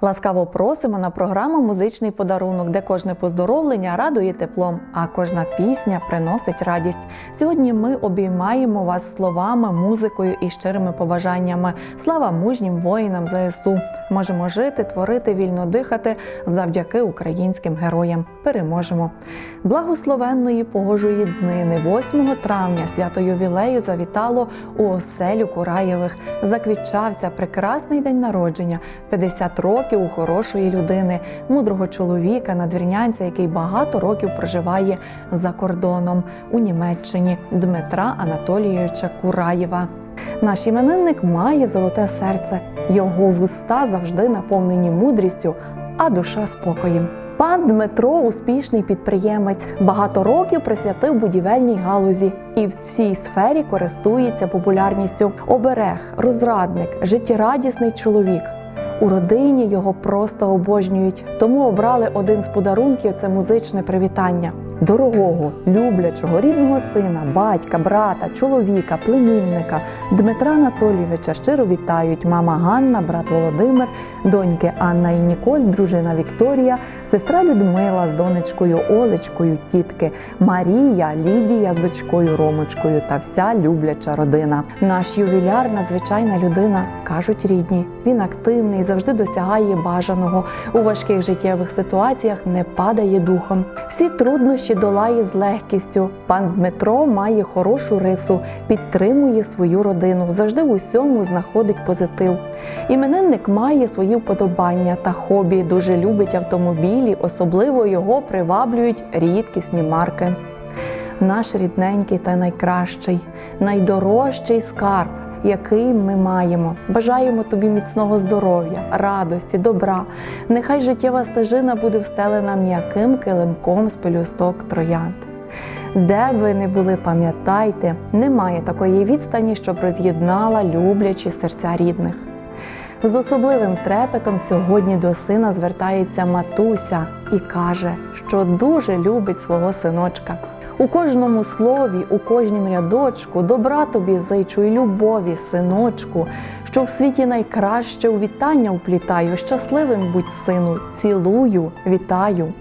Ласкаво просимо на програму Музичний подарунок, де кожне поздоровлення радує теплом, а кожна пісня приносить радість. Сьогодні ми обіймаємо вас словами, музикою і щирими побажаннями. Слава мужнім воїнам ЗСУ! Можемо жити, творити, вільно дихати завдяки українським героям. Переможемо! Благословенної погожої днини, 8 травня, свято ювілею завітало у оселю Кураєвих. Заквітчався прекрасний день народження, 50 років у хорошої людини, мудрого чоловіка, надвірнянця, який багато років проживає за кордоном у Німеччині Дмитра Анатолійовича Кураєва. Наш іменинник має золоте серце. Його вуста завжди наповнені мудрістю, а душа спокоєм. Пан Дмитро успішний підприємець, багато років присвятив будівельній галузі і в цій сфері користується популярністю. Оберег, розрадник, життєрадісний чоловік. У родині його просто обожнюють, тому обрали один з подарунків це музичне привітання. Дорогого, люблячого, рідного сина, батька, брата, чоловіка, племінника Дмитра Анатолійовича щиро вітають мама Ганна, брат Володимир, доньки Анна і Ніколь, дружина Вікторія, сестра Людмила з донечкою Олечкою, тітки Марія, Лідія з дочкою Ромочкою та вся любляча родина. Наш ювіляр надзвичайна людина, кажуть рідні. Він активний, завжди досягає бажаного. У важких життєвих ситуаціях не падає духом. Всі труднощі долає з легкістю. Пан Дмитро має хорошу рису, підтримує свою родину, завжди в усьому знаходить позитив. Іменинник має свої вподобання та хобі, дуже любить автомобілі, особливо його приваблюють рідкісні марки. Наш рідненький та найкращий, найдорожчий скарб, який ми маємо. Бажаємо тобі міцного здоров'я, радості, добра. Нехай життєва стежина буде встелена м'яким килимком з пелюсток троянд. Де б ви не були, пам'ятайте, немає такої відстані, щоб роз'єднала люблячі серця рідних. З особливим трепетом сьогодні до сина звертається матуся і каже, що дуже любить свого синочка. У кожному слові, у кожнім рядочку добра тобі зичу і любові, синочку, що в світі найкраще у вітання вплітаю. Щасливим будь сину, цілую, вітаю.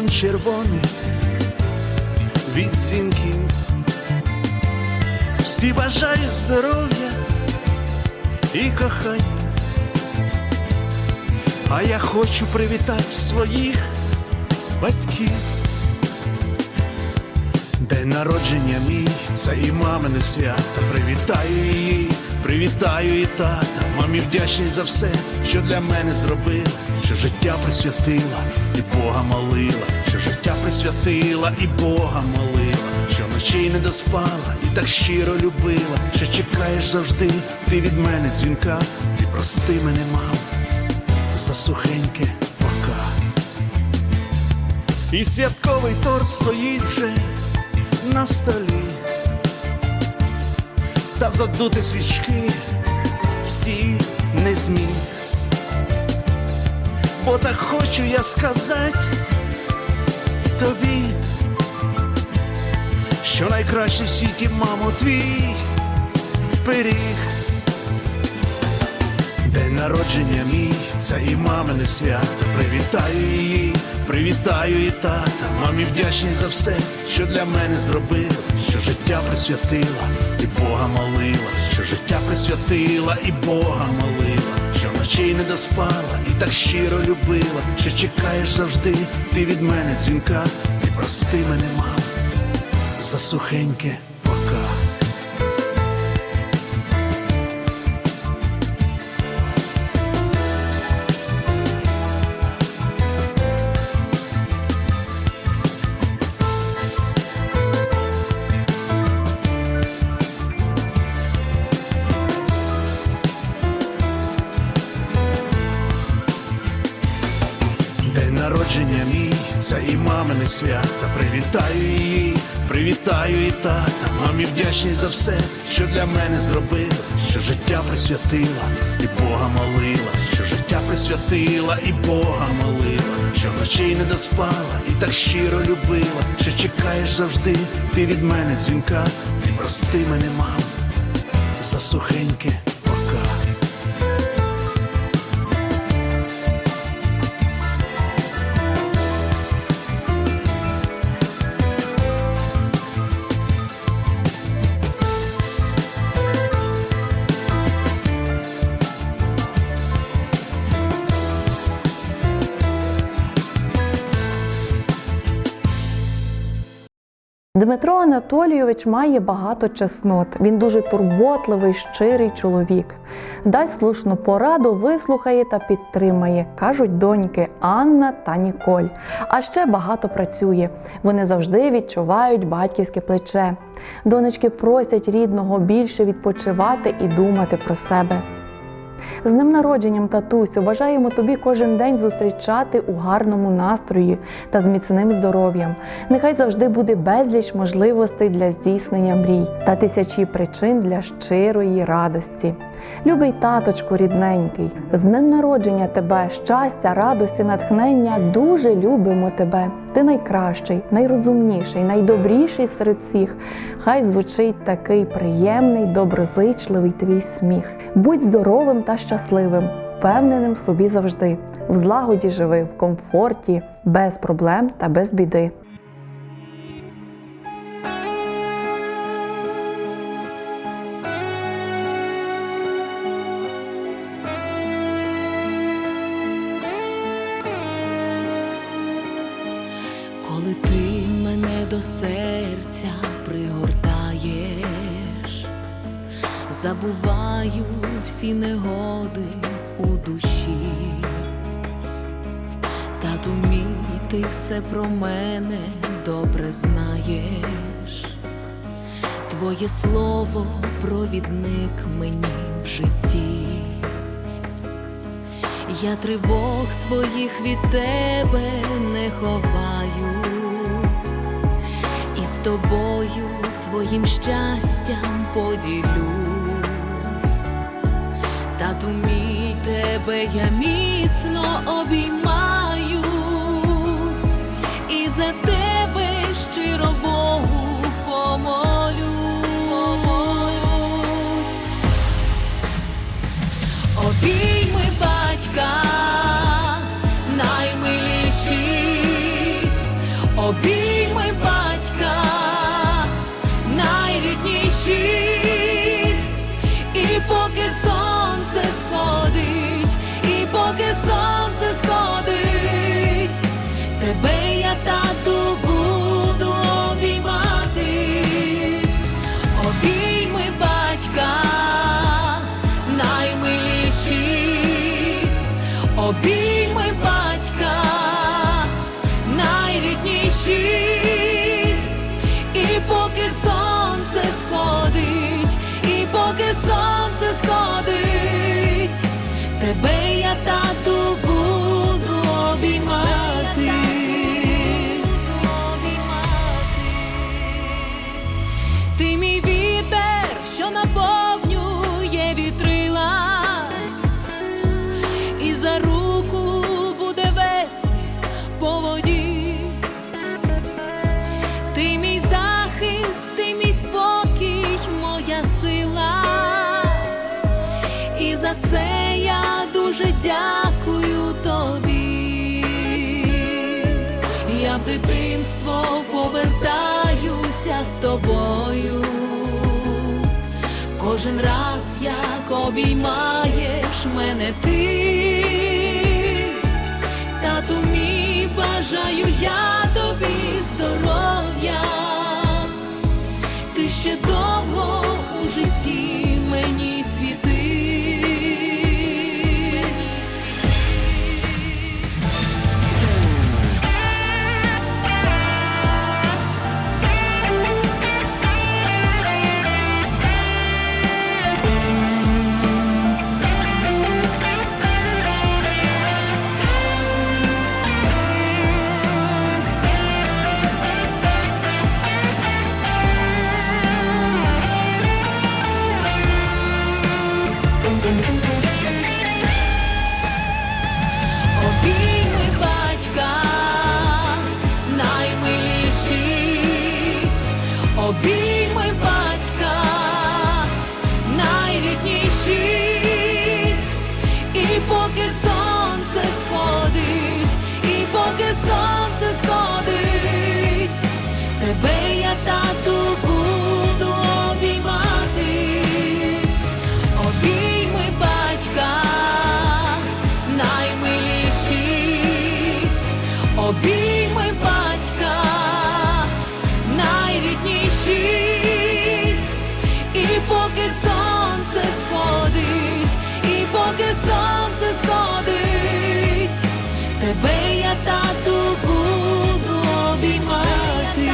Телефон червоний від дзвінків. Всі бажають здоров'я і кохання. А я хочу привітати своїх батьків. День народження мій, це і мамине свято. Привітаю її, привітаю і тата. Мамі вдячний за все, що для мене зробила, що життя присвятила і Бога молила, що життя присвятила і Бога молила, що ночей не доспала і так щиро любила, що чекаєш завжди, ти від мене дзвінка, ти прости мене, мамо, за сухеньке пока. І святковий торт стоїть вже на столі, та задути свічки Бо так хочу я сказати тобі, що найкраще в світі, мамо, твій пиріг. День народження мій, це і мамине свято. Привітаю її, привітаю і тата. Мамі вдячний за все, що для мене зробила, що життя присвятила і Бога молила, що життя присвятила і Бога молила, ночей не доспала і так щиро любила, що чекаєш завжди, ти від мене дзвінка, не прости мене, мала за сухеньке свята. Привітаю її, привітаю і тата. Мамі вдячний за все, що для мене зробила, що життя присвятила, і Бога молила, що життя присвятила, і Бога молила, що ночей не доспала, і так щиро любила, що чекаєш завжди, ти від мене дзвінка, і прости мене, мам, за сухеньке Дмитро Анатолійович має багато чеснот. Він дуже турботливий, щирий чоловік. Дасть слушну пораду, вислухає та підтримає, кажуть доньки Анна та Ніколь. А ще багато працює. Вони завжди відчувають батьківське плече. Донечки просять рідного більше відпочивати і думати про себе. З ним народженням, татусю, бажаємо тобі кожен день зустрічати у гарному настрої та з міцним здоров'ям. Нехай завжди буде безліч можливостей для здійснення мрій та тисячі причин для щирої радості. Любий таточку рідненький, з днем народження тебе, щастя, радості, натхнення, дуже любимо тебе. Ти найкращий, найрозумніший, найдобріший серед всіх. Хай звучить такий приємний, доброзичливий твій сміх. Будь здоровим та щасливим, впевненим собі завжди, в злагоді живи, в комфорті, без проблем та без біди. Про мене добре знаєш, твоє слово провідник мені в житті. Я тривог своїх від тебе не ховаю, і з тобою своїм щастям поділюсь. Тату мій тебе я міцно обіймаю, за тебе щиро Богу помолюсь. Обійми батька наймиліші, обійми тебе я тату Кожен раз як обіймаєш мене ти, тату мій бажаю я тобі здоров'я, ти ще довго обійми батька найрідніші, і поки сонце сходить, і поки сонце сходить, тебе я тату буду обіймати.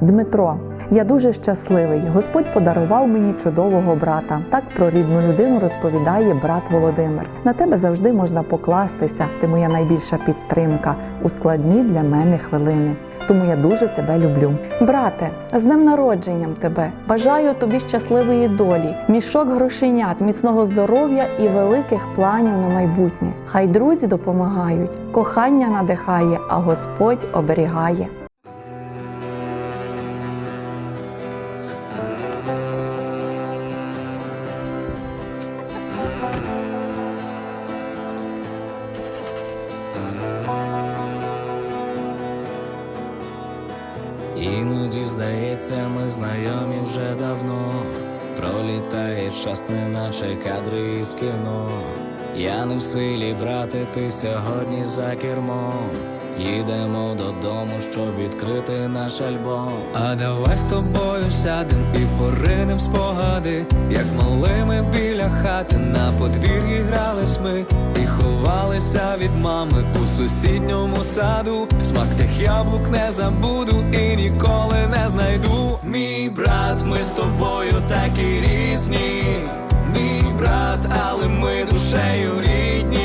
Дмитро. Я дуже щасливий. Господь подарував мені чудового брата. Так про рідну людину розповідає брат Володимир. На тебе завжди можна покластися. Ти моя найбільша підтримка у складні для мене хвилини. Тому я дуже тебе люблю. Брате, з днем народженням тебе! Бажаю тобі щасливої долі, мішок грошенят, міцного здоров'я і великих планів на майбутнє. Хай друзі допомагають, кохання надихає, а Господь оберігає. Сьогодні за кермом. Їдемо додому, щоб відкрити наш альбом. А давай з тобою сядем і поринем спогади, як малими біля хати на подвір'ї грались ми і ховалися від мами у сусідньому саду. Смак тих яблук не забуду і ніколи не знайду. Мій брат, ми з тобою такі різні. Мій брат, але ми душею рідні.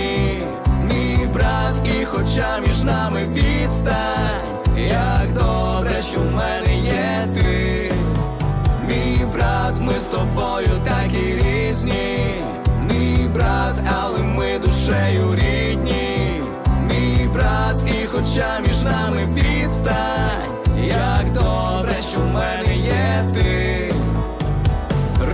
Хоча між нами відстань, як добре, що в мене є ти. Мій брат, ми з тобою такі різні. Мій брат, але ми душею рідні. Мій брат, і хоча між нами відстань, як добре, що в мене є ти.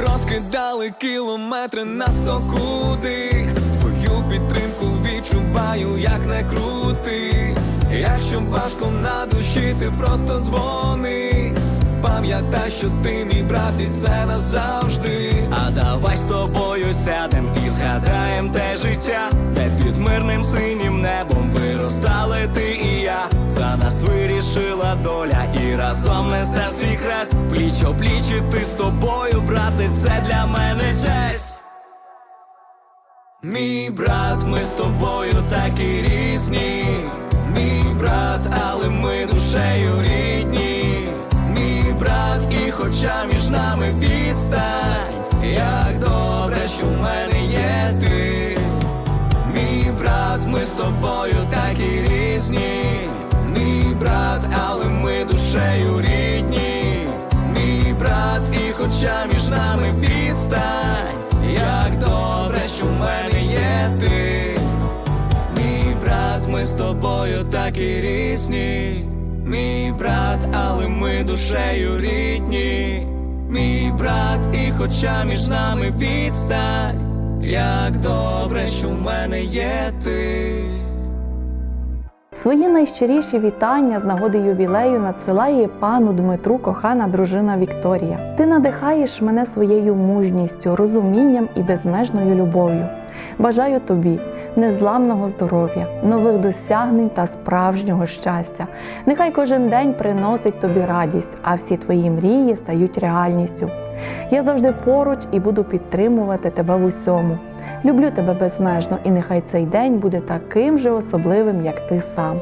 Розкидали кілометри нас хто куди Твою підтримку відчуваю, як не крути. Якщо важко на душі, ти просто дзвони. Пам'ятай, що ти мій брат і це назавжди. А давай з тобою сядем і згадаєм те життя Де під мирним синім небом виростали ти і я. За нас вирішила доля і разом несе свій хрест. Пліч опліч іти з тобою, брате, це для мене честь Мій брат, ми з тобою такі різні. Мій брат, але ми душею рідні. Мій брат, і хоча між нами відстань, як добре, що в мене є ти. Мій брат, ми з тобою такі різні. Мій брат, але ми душею рідні. Мій брат, і хоча між нами відстань, в мене є ти. Мій брат, ми з тобою такі різні. Мій брат, але ми душею рідні. Мій брат, і хоча між нами відстань, як добре, що в мене є ти. Свої найщиріші вітання з нагоди ювілею надсилає пану Дмитру кохана дружина Вікторія. Ти надихаєш мене своєю мужністю, розумінням і безмежною любов'ю. Бажаю тобі незламного здоров'я, нових досягнень та справжнього щастя. Нехай кожен день приносить тобі радість, а всі твої мрії стають реальністю. Я завжди поруч і буду підтримувати тебе в усьому. Люблю тебе безмежно, і нехай цей день буде таким же особливим, як ти сам.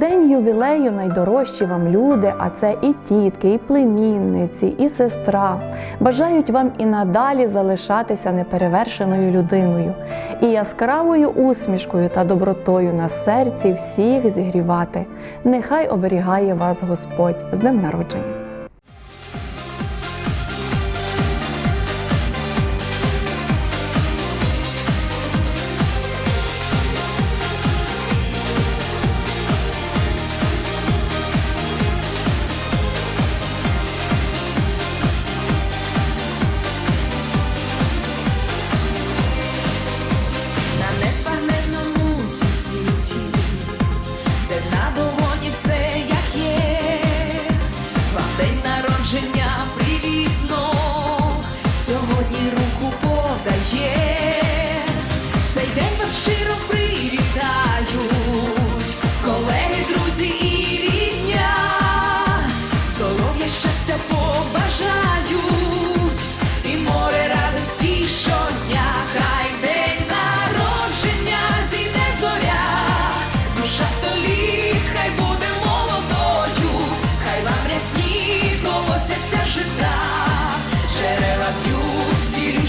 День ювілею найдорожчі вам люди, а це і тітки, і племінниці, і сестра. Бажають вам і надалі залишатися неперевершеною людиною, і яскравою усмішкою та добротою на серці всіх зігрівати. Нехай оберігає вас Господь з днем народження.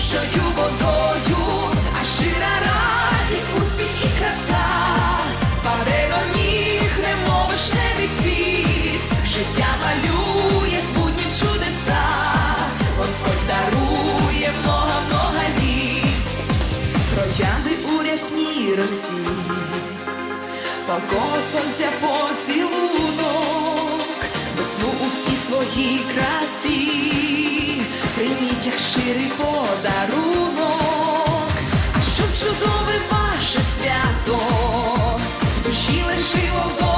П'ють водою, а щира радість, успіх і краса, паде до ніг, немов вишневий цвіт, життя малює збудні чудеса, Господь дарує много-много літ, троянди у рясній росі, палкого сонця поцілунок, весну у всій своїй красі, щедрий подарунок, а щоб чудове ваше свято в душі лишило.